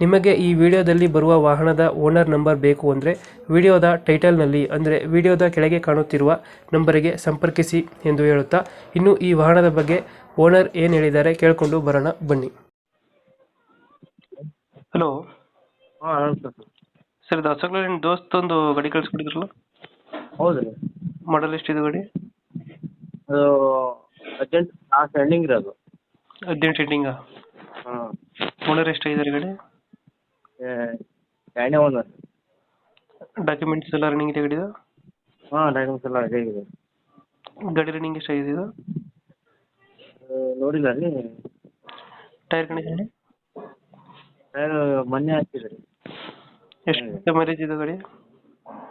ನಿಮಗೆ ಈ ವಿಡಿಯೋದಲ್ಲಿ ಬರುವ ವಾಹನದ ಓನರ್ ನಂಬರ್ ಬೇಕು ಅಂದರೆ ವಿಡಿಯೋದ ಟೈಟಲ್ನಲ್ಲಿ ಅಂದರೆ ವಿಡಿಯೋದ ಕೆಳಗೆ ಕಾಣುತ್ತಿರುವ ನಂಬರಿಗೆ ಸಂಪರ್ಕಿಸಿ ಎಂದು ಹೇಳುತ್ತಾ ಇನ್ನು ಈ ವಾಹನದ ಬಗ್ಗೆ ಓನರ್ ಏನು ಹೇಳಿದ್ದಾರೆ ಕೇಳಿಕೊಂಡು ಬರೋಣ ಬನ್ನಿ. ಹಲೋ. ಹಾಂ ಸರ್. ಸರ್ ಇದು ಹೊಸಗ್ಲ ನಿಮ್ಮ ದೋಸ್ತ್ ಒಂದು ಗಾಡಿ ಕಳಿಸ್ಕೊಟ್ಟಿದ್ರಲ್ಲ? ಹೌದು ರೀ. ಮಾಡಲ್ ಎಷ್ಟಿದೆ ಗಾಡಿ? ಅದು ಅರ್ಜೆಂಟ್ ಆ ಸೆಂಡಿಂಗ್ ರೀ ಅದು. ಹದಿನೆಂಟು ಸೀಟಿಂಗ ಹಾಂ. ಓನರ್ ಎಷ್ಟಾಗಿದ್ದಾರೆ ಗಾಡಿ? ಎರಡನೇ ಒಂದು ಡಾಕ್ಯುಮೆಂಟ್ಸ್ ಎಲ್ಲ ರನ್ನಿಂಗ್ ಇದೆ ಗಾಡಿದು ಹಾಂ ಡಾಕ್ಯುಮೆಂಟ್ಸ್ ಎಲ್ಲ ಹೇಗಿದೆ ಗಾಡಿ ರನ್ನಿಂಗ್ ಎಷ್ಟಾಗಿದೆ ಇದು? ನೋಡಿಲ್ಲ ರೀ ಟೈರ್ ಕಂಡೀಷನ್ ಟೈರ್ ಮೊನ್ನೆ ಹಾಕಿದೆ ರೀ ಎಷ್ಟು ಮೈಲೇಜ್ ಇದೆ ಗಾಡಿ?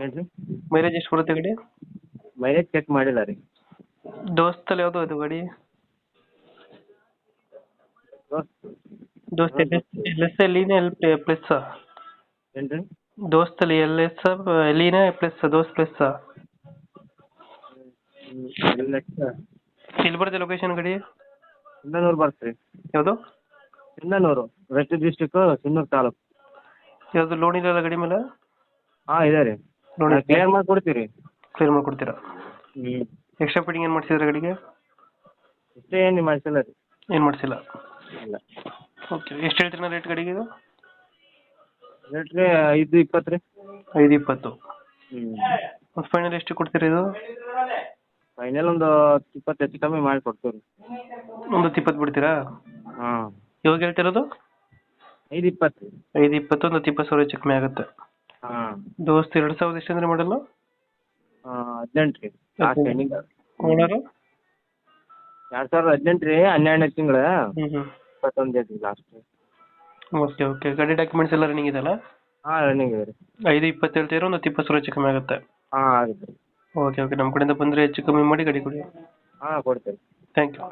ಏನು ರೀ ಮೈಲೇಜ್ ಎಷ್ಟು ಬರುತ್ತೆ ಗಾಡಿ? ಮೈಲೇಜ್ ಚೆಕ್ ಮಾಡಿಲ್ಲ ರೀ. ದೋಸ್ತಲ್ಲಿ ಯಾವುದು ಅದು ಗಾಡಿ? ದೋಸ್ತ್ ಎಲ್ ಪ್ಲಸ್. ಏನು ಅಲ್ಲಿ ದೋಸ್ತಲ್ಲಿ ಎಲ್ ಎಸ್ ಎಲ್ಲಿನ ಪ್ಲಸ್ ದೋಸ್ತ್ ಪ್ಲಸ್. ಎಲ್ಲಿ ಬರುತ್ತೆ ಲೊಕೇಶನ್ ಗಾಡಿ ಸಿಂಧನೂರು ಬರುತ್ತೆ ರೀ ಯಾವುದು? ಸಿಂಧನೂರು ವೆಸ್ಟ್ ಡಿಸ್ಟಿಕ್ ಸಿನ್ನೂರು ತಾಲೂಕು. ಯಾವುದು ಲೋನ್ ಇಲ್ಲ ಗಾಡಿ ಮೇಲೆ? ಹಾಂ ಇದೆ ರೀ. ಲೋನ್ ಕ್ಲಿಯರ್ ಮಾಡಿ ಕೊಡ್ತೀವಿ ರೀ ಕ್ಲಿಯರ್ ಮಾಡಿ ಕೊಡ್ತೀರಾ? ಎಕ್ಸ್ಟ್ರಾ ಫಿಟ್ಟಿಂಗ್ ಏನು ಮಾಡ್ಸಿದ್ರೆ ಗಾಡಿಗೆ? ಇಷ್ಟೇ ಏನು ಮಾಡಿಸಿಲ್ಲ ರೀ. ಏನು ಮಾಡಿಸಿಲ್ಲ? ಇಲ್ಲ. ಓಕೆ ಎಷ್ಟು ಹೇಳ್ತೀರಾ ರೇಟ್ ಗಾಡಿಗೆ ಇದು? ರೇಟ್ ರೀ ಐದು ಇಪ್ಪತ್ತು ರೀ. ಐದು ಇಪ್ಪತ್ತು. ಹ್ಞೂ ಒಂದು ಫೈನಲ್ ಎಷ್ಟು ಕೊಡ್ತೀರಿ ಇದು? ಫೈನಲ್ ಒಂದು ಹತ್ತು ಇಪ್ಪತ್ತು ಹೆಚ್ಚು ಕಮ್ಮಿ ಮಾಡಿ ಕೊಡ್ತೀವಿ ರೀ. ಒಂದು ಹತ್ತು ಇಪ್ಪತ್ತು ಬಿಡ್ತೀರಾ? ಹಾಂ. ಇವಾಗ ಹೇಳ್ತಿರೋದು ಐದು ಇಪ್ಪತ್ತು ರೀ. ಐದು ಇಪ್ಪತ್ತು ಒಂದು ಹತ್ತು ಇಪ್ಪತ್ತು ಸಾವಿರ ಹೆಚ್ಚು ಕಮ್ಮಿ ಆಗುತ್ತೆ. ಹಾಂ. ದೋಸ್ತ್ ಎರಡು ಸಾವಿರದ ಎಷ್ಟು ಅಂದ್ರೆ ಮಾಡಲ್ಲ ಹದಿನೆಂಟು ರೀ. Last ending owner? ಎರಡು ಸಾವಿರದ ಹದಿನೆಂಟು ರೀ ಹನ್ನೆರಡನೇ ತಿಂಗಳು. ಹ್ಞೂ ಹ್ಞೂ ಇಪ್ಪತ್ತೊಂದು ಐತಿ ಲಾಸ್ಟ್ ಓಕೆ ಓಕೆ ಗಾಡಿ ಡಾಕ್ಯುಮೆಂಟ್ಸ್ ಎಲ್ಲ ರನ್ನಿಂಗ್ ಇದೆಯಲ್ಲ? ಹಾಂ ರನ್ನಿಂಗ್ ಇದೆ ರೀ. ಐದು ಇಪ್ಪತ್ತು ಹೇಳ್ತೀರಾ ಒಂದು ಹತ್ತು ಇಪ್ಪತ್ತು ಸಾವಿರ ಹೆಚ್ಚು ಕಮ್ಮಿ ಆಗುತ್ತೆ. ಹಾಂ ಆಗುತ್ತೆ. ಓಕೆ ಓಕೆ ನಮ್ಮ ಕಡೆಯಿಂದ ಬಂದರೆ ಹೆಚ್ಚು ಕಮ್ಮಿ ಮಾಡಿ ಗಾಡಿ ಕೊಡಿ. ಹಾಂ ಕೊಡ್ತೇವೆ ಥ್ಯಾಂಕ್ ಯು